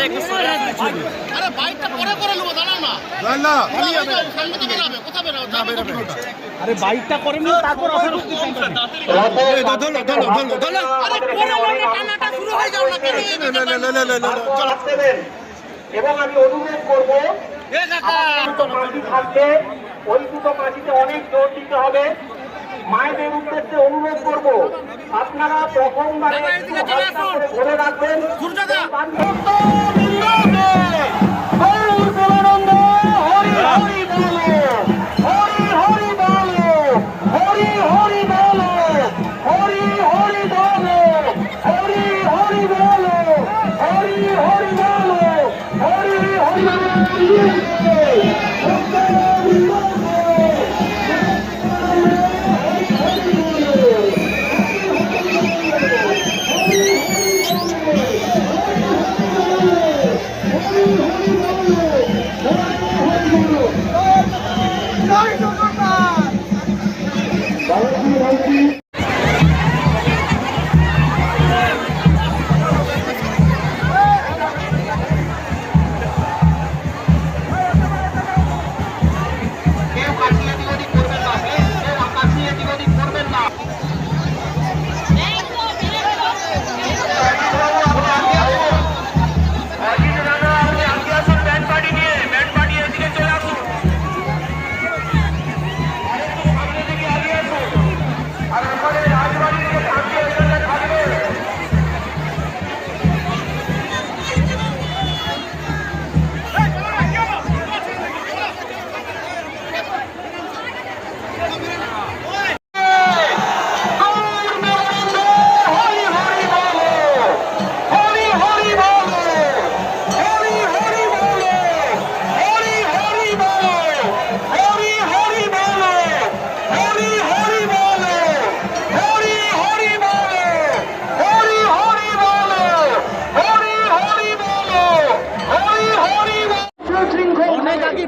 আরে বাইকটা পরে করে নেব দাঁড়াও না। না সামনে তো বেরোবে কোথায় বেরোবে? যাবে আরে বাইকটা করে নিন তারপর অফার আরে পরে নেব, টানাটা শুরু হয়ে যাও না কেন? এই ব্যাপারটা? হাত দেবেন এবং আমি অনুরোধ করব এ কাকা। দুটো মাঝি থাকবে ওই দুটো মাঝিতে অনেক জোর দিতে হবে। মায়েদের উদ্দেশ্যে অনুরোধ করব আপনারা প্রথমবারে ধরে রাখবেন। 反攻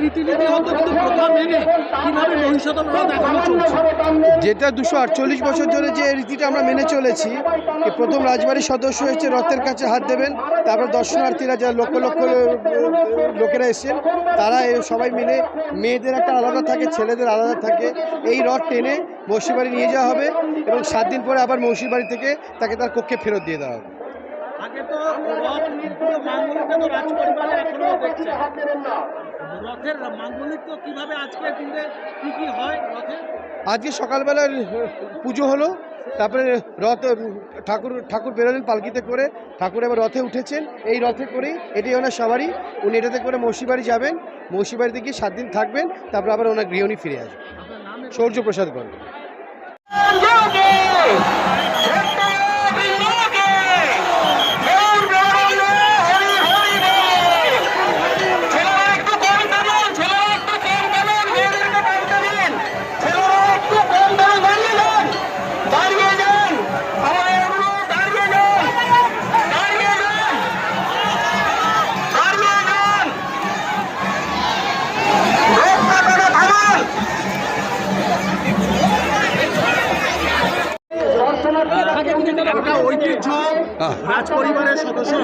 রীতিনীতি প্রথা মেনে কীভাবে মহিষাদল দেখানো চলছে? যেটা দুশো আটচল্লিশ বছর ধরে যে রীতিটা আমরা মেনে চলেছি প্রথম রাজবাড়ির সদস্য হচ্ছে রথের কাছে হাত দেবেন তারপর দর্শনার্থীরা যারা লক্ষ লক্ষ লোকেরা এসেছেন তারা সবাই মিলে মেয়েদের একটা আলাদা থাকে ছেলেদের আলাদা থাকে। এই রথ টেনে মৌসি বাড়ি নিয়ে যাওয়া হবে এবং সাত দিন পরে আবার মৌসি বাড়ি থেকে তাকে তার কক্ষে ফেরত দিয়ে দেওয়া হবে। আগে তো রথ তো রথের মাঙ্গলিক তো কীভাবে আজকে দিনে কি কি হয় রথে? আজকে সকালবেলা পুজো হলো তারপরে রথ ঠাকুর ঠাকুর বেরোলেন পালকিতে করে ঠাকুর এবার রথে উঠেছেন। এই রথে করেই এটাই ওনার সবারই উনি এটাতে করে মৌসিবাড়ি যাবেন মৌসিবাড়িতে গিয়ে সাত দিন থাকবেন তারপর আবার ওনার গৃহণী ফিরে আসবেন। আপনার নাম সৌর্য প্রসাদ গর্গ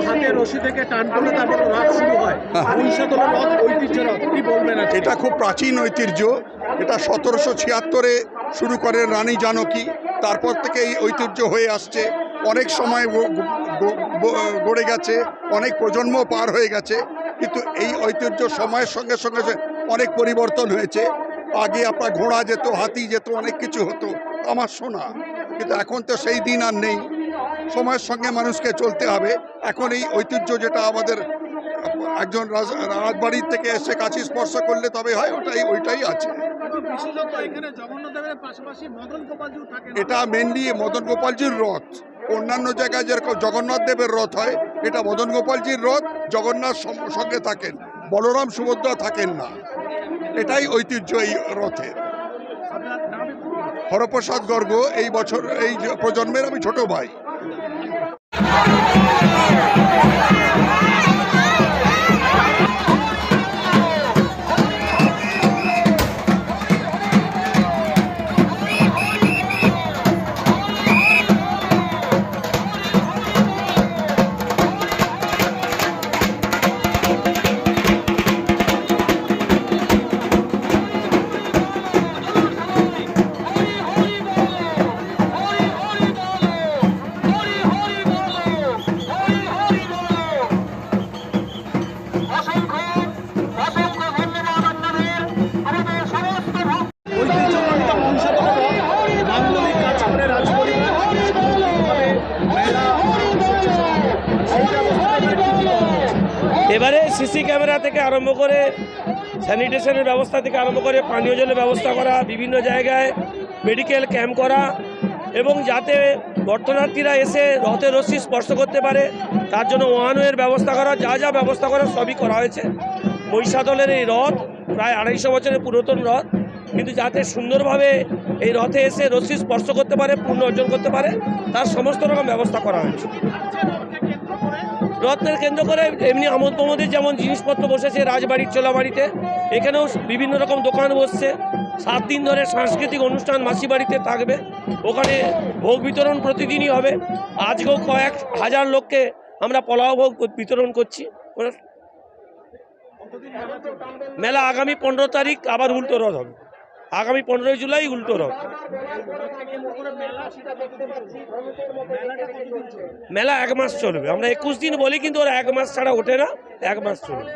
হাতে রশি থেকে টান করলে তারপর রথ শুরু হয়। মহিষাদলের রথ ঐতিহ্য রথ কি বলবেন এটা খুব প্রাচীন ঐতিহ্য। এটা সতেরোশো ছিয়াত্তরে শুরু করেন রানী জানকী। তারপর থেকে এই ঐতিহ্য হয়ে আসছে। অনেক সময় গড়ে গেছে। অনেক প্রজন্ম পার হয়ে গেছে। কিন্তু এই ঐতিহ্য সময়ের সঙ্গে সঙ্গে অনেক পরিবর্তন হয়েছে। আগে আপনার ঘোড়া যেত হাতি যেত অনেক কিছু হতো। আমার শোনা কিন্তু এখন তো সেই দিন আর নেই। সময়ের সঙ্গে মানুষকে চলতে হবে। এখন এই ঐতিহ্য যেটা আমাদের একজন রাজ রাজবাড়ির থেকে এসে কাছে স্পর্শ করলে তবে হয় ওটাই ওইটাই আছে। এটা মেনলি মদন গোপালজির রথ। অন্যান্য জায়গায় যেরকম জগন্নাথ দেবের রথ হয় এটা মদন গোপালজির রথ জগন্নাথ সঙ্গে থাকেন। বলরাম সুভদ্রা থাকেন না। এটাই ঐতিহ্য এই রথের। হরপ্রসাদ গর্গ এই বছর এই প্রজন্মের আমি ছোট ভাই। Thank you. থেকে আরম্ভ করে স্যানিটেশনের ব্যবস্থা থেকে আরম্ভ করে পানীয় জলের ব্যবস্থা করা, বিভিন্ন জায়গায় মেডিকেল ক্যাম্প করা এবং যাতে দর্শনার্থীরা এসে রথের রশ্মি স্পর্শ করতে পারে, তার জন্য ওয়ানওয়ের ব্যবস্থা করা, যা যা ব্যবস্থা করা সবই করা হয়েছে। মহিষাদলের এই রথ প্রায় আড়াইশো বছরের পুরাতন রথ, কিন্তু যাতে সুন্দরভাবে এই রথে এসে রশ্মি স্পর্শ করতে পারে পূর্ণ অর্জন করতে পারে, তার সমস্ত রকম ব্যবস্থা করা হয়েছে। রত্নের কেন্দ্র করে এমনি আমোদ প্রমোদের যেমন জিনিসপত্র বসেছে, রাজবাড়ির চোলাবাড়িতে, এখানেও বিভিন্ন রকম দোকান বসছে। সাত দিন ধরে সাংস্কৃতিক অনুষ্ঠান মাসি বাড়িতে থাকবে। ওখানে ভোগ বিতরণ প্রতিদিনই হবে। আজকেও কয়েক হাজার লোককে আমরা পলাও ভোগ বিতরণ করছি। মেলা আগামী পনেরো তারিখ, আবার উল্টো রথ হবে। আগামী পনেরোই জুলাই উল্টো রথ। মেলা এক মাস চলবে। আমরা একুশ দিন বলি, কিন্তু ওরা এক মাস ছাড়া ওঠে না, এক মাস চলবে।